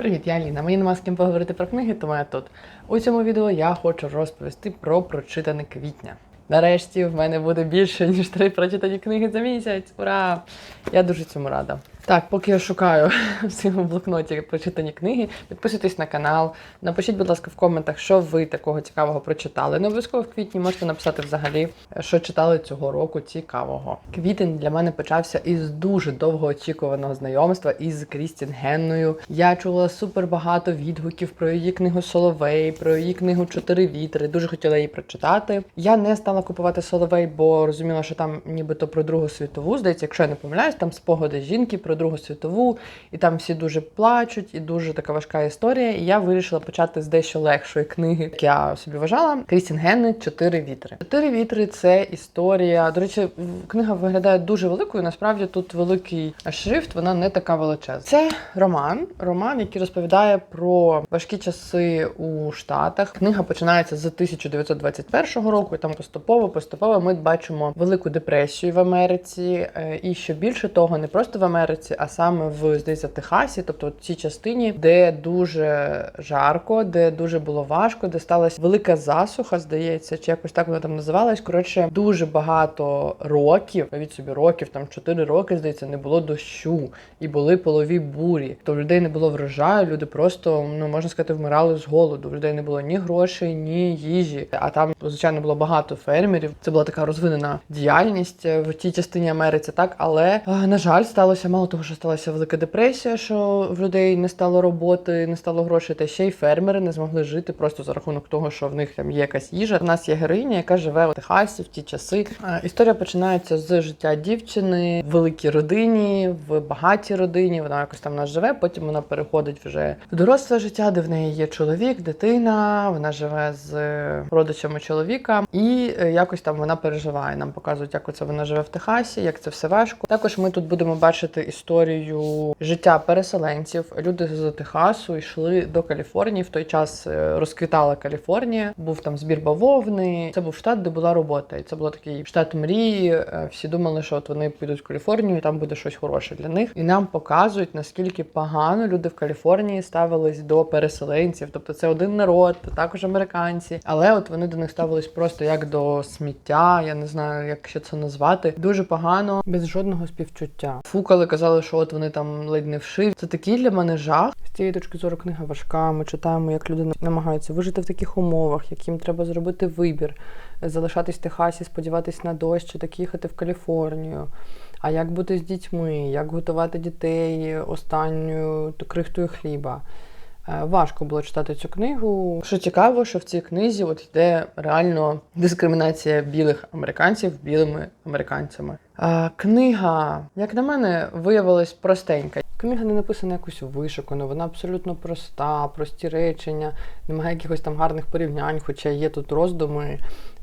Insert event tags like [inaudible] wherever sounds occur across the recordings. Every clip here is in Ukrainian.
Привіт, я Аліна. Мені нема з ким поговорити про книги, тому я тут. У цьому відео я хочу розповісти про прочитане квітня. Нарешті в мене буде більше, ніж три прочитані книги за місяць. Ура! Я дуже цьому рада. Так, поки я шукаю [laughs] в своєму блокноті прочитані книги, підписуйтесь на канал. Напишіть, будь ласка, в коментах, що ви такого цікавого прочитали. Не обов'язково в квітні можете написати взагалі, що читали цього року цікавого. Квітень для мене почався із дуже довгоочікуваного знайомства із Крістін Генною. Я чула супер багато відгуків про її книгу Соловей, про її книгу Чотири вітри. Дуже хотіла її прочитати. Я не стала купувати Соловей, бо розуміла, що там нібито про Другу світову. Здається, якщо я не помиляюсь, там спогади жінки про Другу світову, і там всі дуже плачуть, і дуже така важка історія. І я вирішила почати з дещо легшої книги, як я собі вважала. Крістін Генни Чотири вітри. Чотири вітри це історія. До речі, книга виглядає дуже великою. Насправді тут великий шрифт, вона не така величезна. Це роман, роман, який розповідає про важкі часи у Штатах. Книга починається з 1921 року, і там поступово, поступово ми бачимо велику депресію в Америці. Е, І що більше того, не просто в Америці, а саме в здається Техасі, тобто в цій частині, де дуже жарко, де дуже було важко, де сталася велика засуха, здається, чи якось так вона там називалась. Коротше, дуже багато років, від собі років, там 4 роки, здається, не було дощу, і були полові бурі. То в людей не було врожаю, люди просто ну можна сказати, вмирали з голоду. В людей не було ні грошей, ні їжі. А там, звичайно, було багато фермерів. Це була така розвинена діяльність е, в тій частині Америці, так але е, на жаль, сталося мало того, що сталася велика депресія, що в людей не стало роботи, не стало грошей, та ще й фермери не змогли жити просто за рахунок того, що в них там є якась їжа. У нас є героїня, яка живе у Техасі в ті часи. Історія починається з життя дівчини в великій родині, в багатій родині. Вона якось там у нас живе. Потім вона переходить вже в доросле життя, де в неї є чоловік, дитина. Вона живе з е, родичами чоловіка, і е, якось там вона переживає. Нам показують, як оце вона живе в Техасі, як це все важко. Також ми тут будемо бачити історію життя переселенців. Люди з Техасу йшли до Каліфорнії. В той час е, розквітала Каліфорнія. Був там збір бавовни. Це був штат, де була робота. І це був такий штат мрії. Е, Всі думали, що от вони підуть в Каліфорнію, і там буде щось хороше для них. І нам показують наскільки погано люди в Каліфорнії ставились до переселенців. Тобто це один народ, також американці. Але от вони до них ставились просто як до сміття. Я не знаю, як ще це назвати. Дуже погано, без жодного співчуття. Фукали, казали, що от вони там ледь не вшиві. Це такий для мене жах. З цієї точки зору книга важка. Ми читаємо, як люди намагаються вижити в таких умовах, як їм треба зробити вибір, залишатись в Техасі, сподіватись на дощ, чи так їхати в Каліфорнію. А як бути з дітьми, як готувати дітей останньою крихтою хліба. Е, Важко було читати цю книгу. Що цікаво, що в цій книзі от йде реально дискримінація білих американців білими американцями. Е, Книга, як на мене, виявилась простенька. Книга не написана якось вишукано, вона абсолютно проста, прості речення, немає якихось там гарних порівнянь, хоча є тут роздуми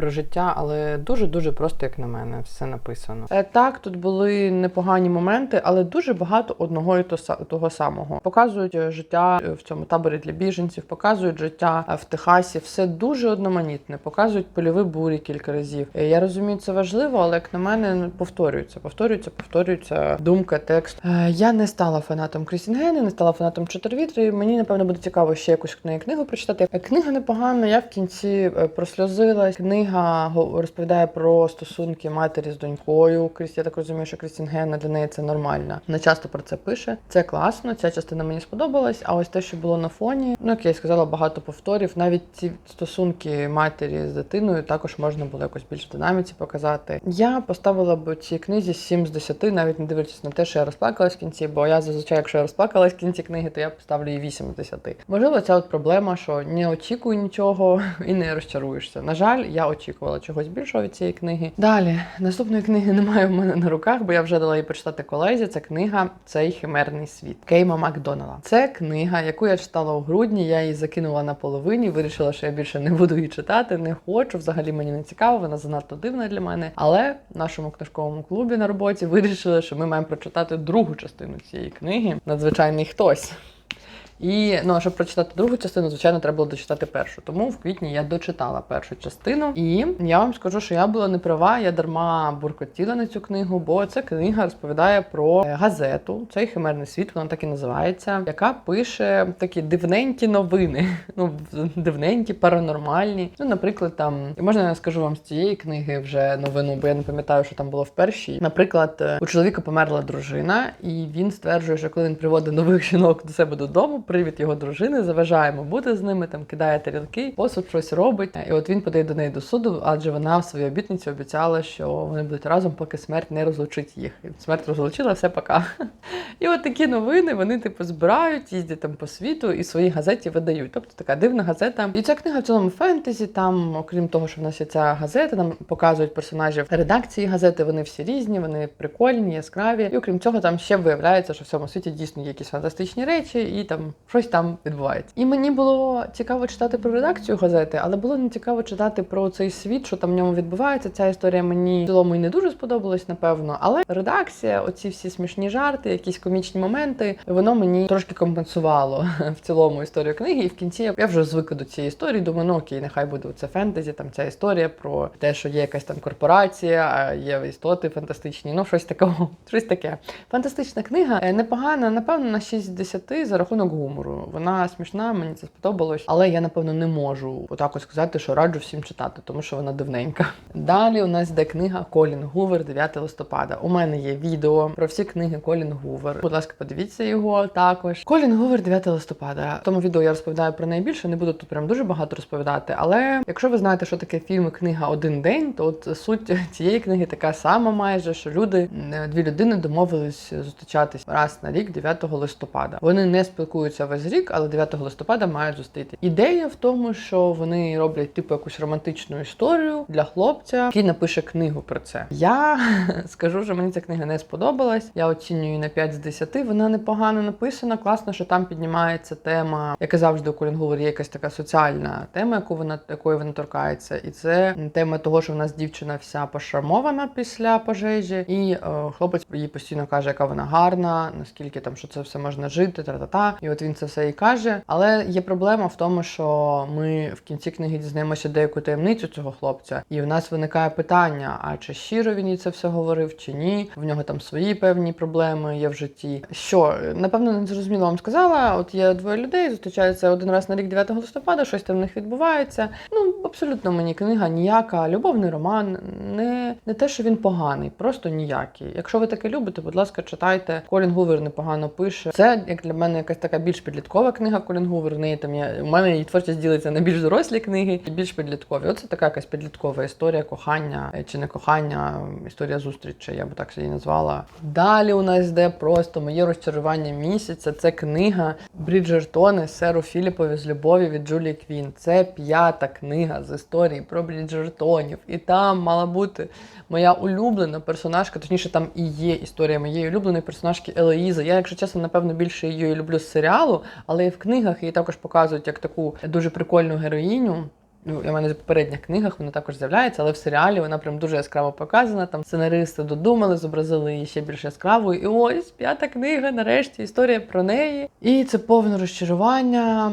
про життя, але дуже-дуже просто, як на мене, все написано. Е, Так, тут були непогані моменти, але дуже багато одного і того самого. Показують е, життя в цьому таборі для біженців, показують життя в Техасі. Все дуже одноманітне. Показують польові бурі кілька разів. Я розумію, це важливо, але як на мене, повторюється, повторюється, повторюється повторюється думка, текст. Е, Я не стала фанатом Крістінгени, не стала фанатом Чотирвітри. Мені напевно буде цікаво ще якусь неї книгу прочитати. Е, Книга непогана. Я в кінці е, просльозилась. Книга розповідає про стосунки матері з донькою. Кріс, я так розумію, що Крістін Генна для неї це нормально. Не часто про це пише. Це класно. Ця частина мені сподобалась. А ось те, що було на фоні, ну як я сказала, багато повторів. Навіть ці стосунки матері з дитиною також можна було якось більш в динаміці показати. Я поставила б цій книзі 7 з 10, навіть не дивлячись на те, що я розплакалась в кінці, бо я зазвичай, якщо я розплакалась в кінці книги, то я поставлю їй 8 з 10. Можливо, ця от проблема, що не очікуй нічого [laughs] і не розчаруєшся. На жаль, я очікувала чогось більшого від цієї книги. Далі, наступної книги немає в мене на руках, бо я вже дала її почитати колезі. Це книга Цей химерний світ Кейма Макдонала. Це книга, яку я читала у грудні. Я її закинула на половині. Вирішила, що я більше не буду її читати. Не хочу. Взагалі мені не цікаво. Вона занадто дивна для мене. Але нашому книжковому клубі на роботі вирішили, що ми маємо прочитати другу частину цієї книги. Надзвичайний хтось. І ну, а щоб прочитати другу частину, звичайно, треба було дочитати першу. Тому в квітні я дочитала першу частину. І я вам скажу, що я була не права, я дарма буркотіла на цю книгу, бо ця книга розповідає про е, газету, цей химерний світ, вона так і називається, яка пише такі дивненькі новини. [laughs] Ну, дивненькі, паранормальні. Ну, наприклад, там можна я скажу вам з цієї книги вже новину, бо я не пам'ятаю, що там було в першій. Наприклад, е, у чоловіка померла дружина, і він стверджує, що коли він приводить нових жінок до себе додому, привід його дружини, заважає йому бути з ними, там кидає тарілки, посуд щось робить. І от він подає до неї до суду, адже вона в своїй обітниці обіцяла, що вони будуть разом, поки смерть не розлучить їх. І Смерть розлучила, все пока. І от такі новини вони типу збирають, їздять там по світу і в своїй газеті видають. Тобто така дивна газета. І ця книга в цілому фентезі. Там, окрім того, що в нас є ця газета, нам показують персонажів редакції газети. Вони всі різні, вони прикольні, яскраві. І окрім цього, там ще виявляється, що в цьому світі дійсно є якісь фантастичні речі, і там щось там відбувається. І мені було цікаво читати про редакцію газети, але було не цікаво читати про цей світ, що там в ньому відбувається. Ця історія мені в цілому і не дуже сподобалась, напевно. Але редакція, оці всі смішні жарти, якісь комічні моменти, воно мені трошки компенсувало [laughs] в цілому історію книги. І в кінці я- вже звик до цієї історії. Думаю, ну окей, нехай буде це фентезі, там ця історія про те, що є якась там корпорація, є істоти фантастичні. Ну, щось такого, [laughs] щось таке. Фантастична книга е, непогана, напевно, на 6 з 10 за рахунок гумору. Вона смішна, мені це сподобалось, але я напевно не можу отак от сказати, що раджу всім читати, тому що вона дивненька. [laughs] Далі у нас йде книга Колін Гувер 9 листопада. У мене є відео про всі книги Колін Гувер. Будь ласка, подивіться його також. Колін Гувер 9 листопада. В тому відео я розповідаю про найбільше, не буду тут прям дуже багато розповідати. Але якщо ви знаєте, що таке фільм і книга один день, то от суть [laughs] цієї книги така сама, майже що люди, е, дві людини домовились зустрічатись раз на рік, 9 листопада. Вони не спілкуються весь рік, але 9 листопада мають зустріти. Ідея в тому, що вони роблять типу якусь романтичну історію для хлопця, який напише книгу про це. Я [laughs] скажу, що мені ця книга не сподобалась. Я оцінюю на 5 з 10. Вона непогано написана. Класно, що там піднімається тема, як і завжди у Колін Гувер, є якась така соціальна тема, яку вона якої вона торкається. І це тема того, що в нас дівчина вся пошармована після пожежі, і е, хлопець їй постійно каже, яка вона гарна, наскільки там що це все можна жити, та-та-та. І от він це все і каже. Але є проблема в тому, що ми в кінці книги дізнаємося деяку таємницю цього хлопця, і в нас виникає питання: а чи щиро він їй це все говорив, чи ні? В нього там свої певні проблеми є в житті. Що напевно не зрозуміло вам сказала. От є двоє людей, зустрічаються один раз на рік 9 листопада, щось там в них відбувається. Ну абсолютно мені книга ніяка, любовний роман, не, не те, що він поганий, просто ніякий. Якщо ви таке любите, будь ласка, читайте. Колін Гувер непогано пише. Це як для мене якась така більш підліткова книга. Колін Гувер. Неї там я у мене її творчість ділиться на більш дорослі книги і більш підліткові. Оце така якась підліткова історія кохання е, чи не кохання, історія зустрічі, я би так її назвала. Далі у нас йде просто моє розчарування місяця. Це книга Бріджертони Серу Філіпові з любові від Джулії Квін. Це п'ята книга з історії про Бріджертонів. І там мала бути моя улюблена персонажка, точніше, там і є історія моєї улюбленої персонажки Елоїзи. Я, якщо чесно, напевно, більше її люблю з серіалу, але і в книгах її також показують як таку дуже прикольну героїню. Ну, у мене в попередніх книгах вона також з'являється, але в серіалі вона прям дуже яскраво показана. Там сценаристи додумали, зобразили її ще більш яскравою. І ось п'ята книга, нарешті, історія про неї. І це повне розчарування.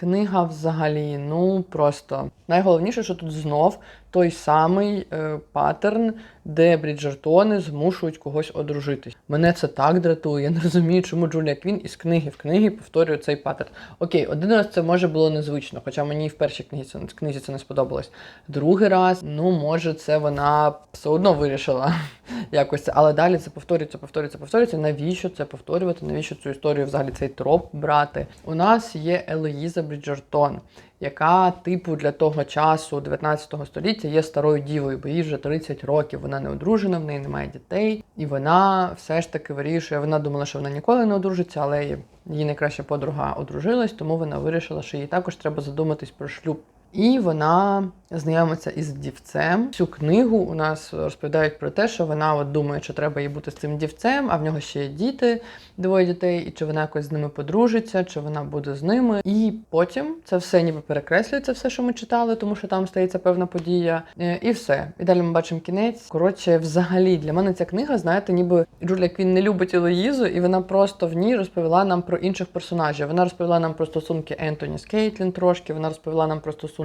Книга взагалі, ну просто найголовніше, що тут знов той самий е, паттерн, де Бріджертони змушують когось одружитись. Мене це так дратує. Я не розумію, чому Джулія Квін із книги в книги повторює цей паттерн. Окей, один раз це може було незвично, хоча мені в першій книзі це, книзі це не сподобалось. Другий раз, ну може, це вона все одно вирішила [laughs] якось це. Але далі це повторюється, повторюється, повторюється. Навіщо це повторювати? Навіщо цю історію взагалі цей троп брати? У нас є Елоїза Бріджертон, яка, типу, для того часу 19 століття є старою дівою, бо їй вже 30 років. Вона не одружена, в неї немає дітей, і вона все ж таки вирішує. Вона думала, що вона ніколи не одружиться, але її найкраща подруга одружилась, тому вона вирішила, що їй також треба задуматись про шлюб. І вона знайомиться із дівцем. Цю книгу у нас розповідають про те, що вона от думає, що треба їй бути з цим дівцем, а в нього ще є діти, двоє дітей, і чи вона якось з ними подружиться, чи вона буде з ними. І потім це все ніби перекреслюється, все, що ми читали, тому що там стається певна подія. Е, І все. І далі ми бачимо кінець. Коротше, взагалі для мене ця книга, знаєте, ніби Джулія Квін не любить Елоїзу, і вона просто в ній розповіла нам про інших персонажів. Вона розповіла нам про стосунки Ентоні з Кейтлін трошки. Вона розповіла нам про стосунки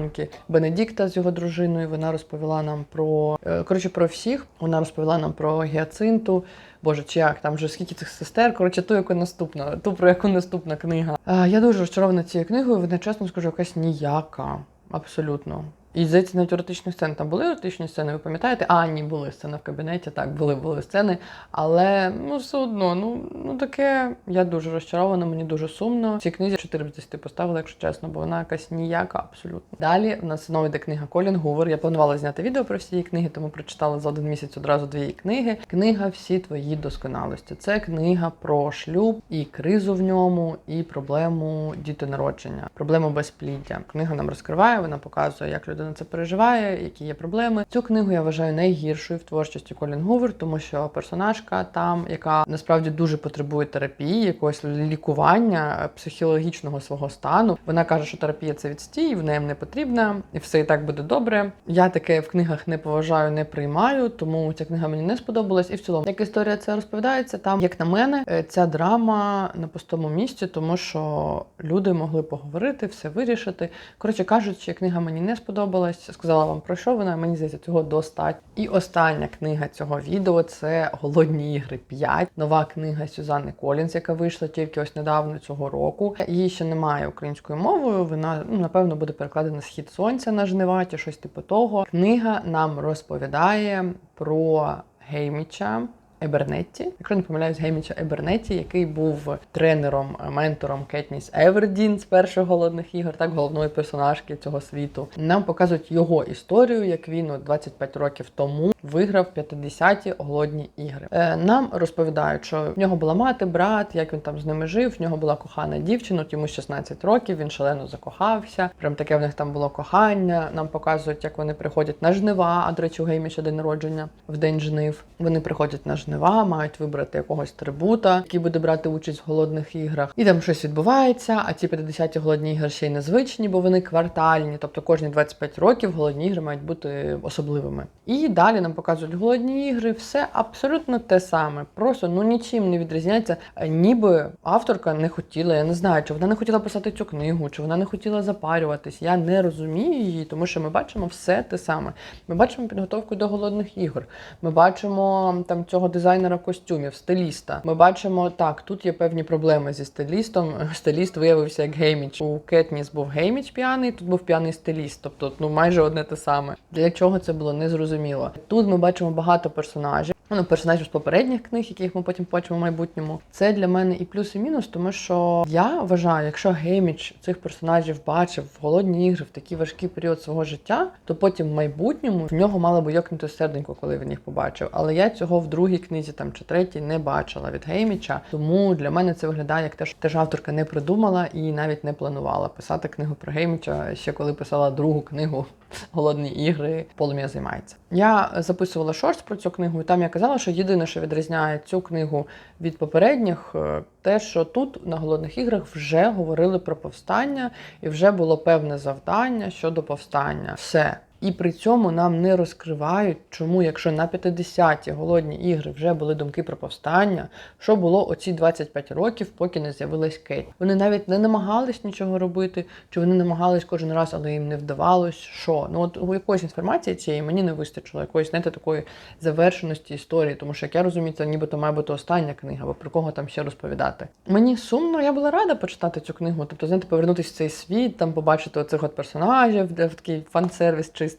Бенедікта з його дружиною. Вона розповіла нам про е, коротше про всіх. Вона розповіла нам про Гіацинту. Боже, чи як там вже скільки цих сестер? Коротше, ту, яку наступна, ту про яку наступна книга. Е, я дуже розчарована цією книгою. Вона чесно скажу, якась ніяка. Абсолютно. І здається, навіть еротичні сцени. Там були еротичні сцени, ви пам'ятаєте? А, ні, були сцени в кабінеті, так, були, були сцени. Але ну все одно, ну, ну таке, я дуже розчарована, мені дуже сумно. Цій книзі 4 з 10 поставила, якщо чесно, бо вона якась ніяка абсолютно. Далі в нас знову йде книга Колін Гувер. Я планувала зняти відео про всі її книги, тому прочитала за один місяць одразу дві її книги. Книга Всі твої досконалості. Це книга про шлюб і кризу в ньому, і проблему дітонародження, проблему безпліддя. Книга нам розкриває, вона показує, як людина це переживає, які є проблеми. Цю книгу я вважаю найгіршою в творчості Колін Гувер, тому що персонажка там, яка насправді дуже потребує терапії, якогось лікування е, психологічного свого стану. Вона каже, що терапія це відстій, в неї не потрібна, і все і так буде добре. Я таке в книгах не поважаю, не приймаю, тому ця книга мені не сподобалась. І в цілому, як історія це розповідається, там, як на мене, е, ця драма на пустому місці, тому що люди могли поговорити, все вирішити. Коротше кажучи, книга мені не сподобалась. Сказала вам про що вона. Мені здається, цього достатньо. І остання книга цього відео це Голодні ігри 5. Нова книга Сюзанни Колінс, яка вийшла тільки ось недавно цього року. Її ще немає українською мовою. Вона ну, напевно буде перекладена Схід сонця на жнива чи щось типу того. Книга нам розповідає про Гейміча. Ебернетті, якщо не помиляюсь, Гейміча Ебернетті, який був тренером, ментором Кетніс Евердін з перших голодних ігор, так головної персонажки цього світу. Нам показують його історію, як він от 25 років тому виграв 50-ті голодні ігри. Е, нам розповідають, що в нього була мати, брат, як він там з ними жив. В нього була кохана дівчина, йому 16 років. Він шалено закохався. Прям таке в них там було кохання. Нам показують, як вони приходять на жнива. А до речі, у Гейміча день народження в день жнив. Вони приходять на жнива, мають вибрати якогось трибута, який буде брати участь в голодних іграх. І там щось відбувається. А ці 50-ті голодні ігри ще й незвичні, бо вони квартальні. Тобто кожні 25 років голодні ігри мають бути особливими. І далі нам показують голодні ігри, все абсолютно те саме. Просто ну нічим не відрізняється. Е, Ніби авторка не хотіла, я не знаю, чи вона не хотіла писати цю книгу, чи вона не хотіла запарюватись. Я не розумію її, тому що ми бачимо все те саме. Ми бачимо підготовку до голодних ігор. Ми бачимо там цього дизайнера костюмів, стиліста. Ми бачимо так, тут є певні проблеми зі стилістом. [laughs] Стиліст виявився як гейміч. У Кетніс був гейміч п'яний, тут був п'яний стиліст. Тобто, ну майже одне те саме. Для чого це було незрозуміло. Тут ми бачимо багато персонажів. Ну, персонажів з попередніх книг, яких ми потім побачимо в майбутньому. Це для мене і плюс, і мінус, тому що я вважаю, якщо Гейміч цих персонажів бачив в голодні ігри в такий важкий період свого життя, то потім в майбутньому в нього мало би йокнути серденько, коли він їх побачив. Але я цього в другій книзі там чи третій не бачила від Гейміча. Тому для мене це виглядає як те, що теж авторка не придумала і навіть не планувала писати книгу про Гейміча ще коли писала другу книгу [laughs] Голодні ігри полум'я займається. Я записувала шорт про цю книгу, і там я казала, що єдине, що відрізняє цю книгу від попередніх, е, те, що тут на голодних іграх вже говорили про повстання, і вже було певне завдання щодо повстання. Все. І при цьому нам не розкривають, чому, якщо на 50-ті голодні ігри вже були думки про повстання, що було оці 25 років, поки не з'явилась Кейт. Вони навіть не намагались нічого робити, чи вони намагались кожен раз, але їм не вдавалось. Що? Ну от у якоїсь інформації цієї мені не вистачило, якоїсь знаєте, такої завершеності історії, тому що як я розумію, це нібито має бути остання книга, бо про кого там ще розповідати. Мені сумно, я була рада почитати цю книгу, тобто знаєте, повернутися в цей світ, там побачити оцих от персонажів, де такий фан-сервіс чистий.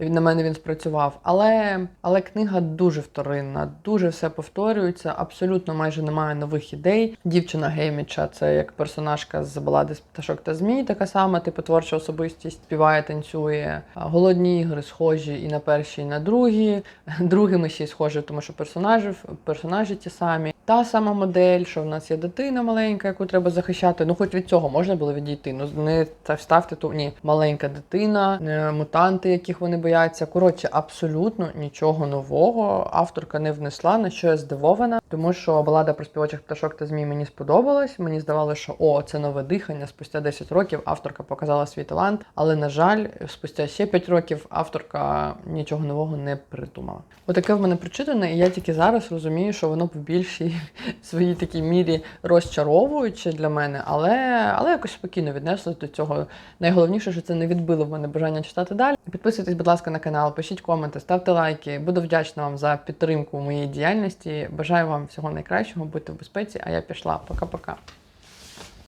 Він на мене він спрацював. Але, але книга дуже вторинна, дуже все повторюється. Абсолютно майже немає нових ідей. Дівчина Гейміча це як персонажка з балади з пташок та змій, така сама, типу творча особистість, співає, танцює. Голодні ігри схожі і на перші, і на другі. [laughs] Другими ще й схожі, тому що персонажів, персонажі ті самі. Та сама модель, що в нас є дитина маленька, яку треба захищати. Ну, хоч від цього можна було відійти. Ну не та ставте ту ні, маленька дитина, не мутанти, яких вони бояться. Коротше, абсолютно нічого нового авторка не внесла, на що я здивована, тому що балада про співачих пташок та змій мені сподобалась. Мені здавалося, що о, це нове дихання. Спустя 10 років авторка показала свій талант, але на жаль, спустя ще 5 років авторка нічого нового не придумала. Отаке в мене прочитане, і я тільки зараз розумію, що воно в більшій [laughs] своїй такій мірі розчаровуюче для мене, але, але якось спокійно віднеслось до цього. Найголовніше, що це не відбило в мене бажання читати далі. Підписуйтесь, будь ласка, на канал, пишіть коменти, ставте лайки. Буду вдячна вам за підтримку моєї діяльності. Бажаю вам всього найкращого, будьте в безпеці. А я пішла. Пока-пока.